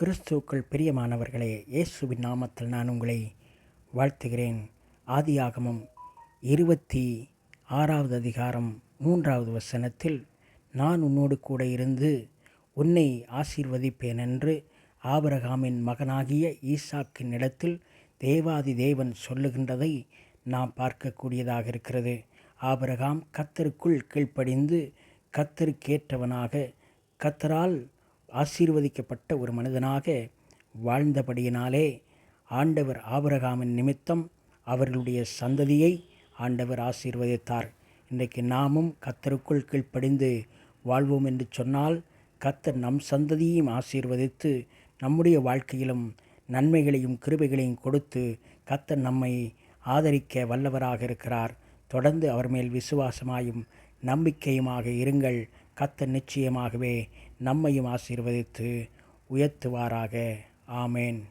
கிறிஸ்துவுக்குள் பிரியமானவர்களே இயேசுவின் நாமத்தில் நான் உங்களை வாழ்த்துகிறேன். ஆதியாகமம் இருபத்தி ஆறாவது அதிகாரம் மூன்றாவது வசனத்தில் நான் உன்னோடு கூட இருந்து உன்னை ஆசீர்வதிப்பேன் என்று ஆபரகாமின் மகனாகிய ஈசாக்கின் இடத்தில் தேவாதி தேவன் சொல்லுகின்றதை நாம் பார்க்கக்கூடியதாக இருக்கிறது. ஆபரகாம் கத்தருக்குள் கீழ்ப்படிந்து கத்தருக்கேற்றவனாக கத்தரால் ஆசீர்வதிக்கப்பட்ட ஒரு மனிதனாக வாழ்ந்தபடியினாலே ஆண்டவர் ஆபரகாமின் நிமித்தம் அவர்களுடைய சந்ததியை ஆண்டவர் ஆசீர்வதித்தார். இன்றைக்கு நாமும் கத்தருக்குள் கீழ்ப்படிந்து வாழ்வோம் என்று சொன்னால் கத்தர் நம் சந்ததியையும் ஆசீர்வதித்து நம்முடைய வாழ்க்கையிலும் நன்மைகளையும் கிருபைகளையும் கொடுத்து கத்தர் நம்மை ஆதரிக்க வல்லவராக இருக்கிறார். தொடர்ந்து அவர் மேல் விசுவாசமாயும் நம்பிக்கையுமாக இருங்கள். கத்த நிச்சயமாகவே நம்மையும் ஆசீர்வதித்து உயர்த்துவாராக. ஆமேன்.